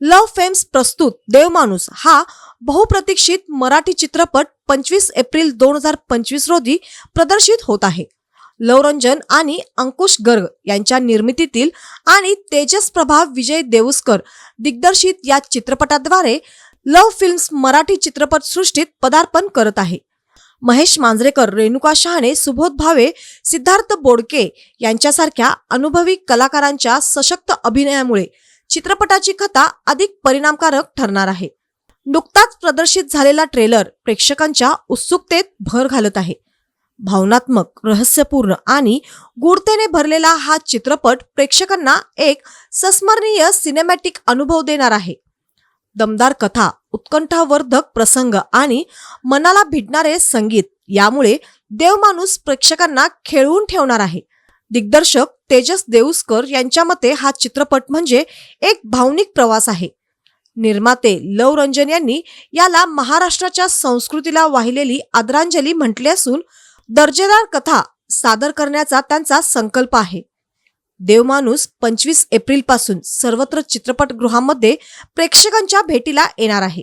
लव famous प्रस्तुत देवमाणूस हा बहुप्रतीक्षित मराठी चित्रपट पंचवीस एप्रिल दोन हजार पंचवीस रोजी प्रदर्शित होत आहे. लवरंजन आणि अंकुश गर्ग यांच्या निर्मितीतील आणि तेजस प्रभाव विजय देऊसकर दिग्दर्शित या चित्रपटाद्वारे लव फिल्म्स मराठी चित्रपटसृष्टीत पदार्पण करत आहे. महेश मांजरेकर रेणुका शहाणे सुबोध भावे सिद्धार्थ बोडके यांच्यासारख्या अनुभवी कलाकारांच्या सशक्त अभिनयामुळे चित्रपटाची कथा अधिक परिणामकारक ठरणार आहे. नुकताच प्रदर्शित झालेला ट्रेलर प्रेक्षकांच्या उत्सुकतेत भर घालत आहे. भावनात्मक रहस्यपूर्ण आणि गूढतेने भरलेला हा चित्रपट प्रेक्षकांना एक संस्मरणीय सिनेमॅटिक अनुभव देणार आहे. दमदार कथा उत्कंठावर्धक प्रसंग आणि मनाला भिडणारे संगीत यामुळे देवमाणूस प्रेक्षकांना खेळवून ठेवणार आहे. दिग्दर्शक तेजस देऊस्कर यांच्या मते हा चित्रपट म्हणजे एक भावनिक प्रवास आहे. निर्माते लव रंजन यांनी याला महाराष्ट्राच्या संस्कृतीला वाहिलेली आदरांजली म्हटली असून दर्जेदार कथा सादर करण्याचा त्यांचा संकल्प आहे. देवमाणूस पंचवीस एप्रिलपासून सर्वत्र चित्रपटगृहामध्ये प्रेक्षकांच्या भेटीला येणार आहे.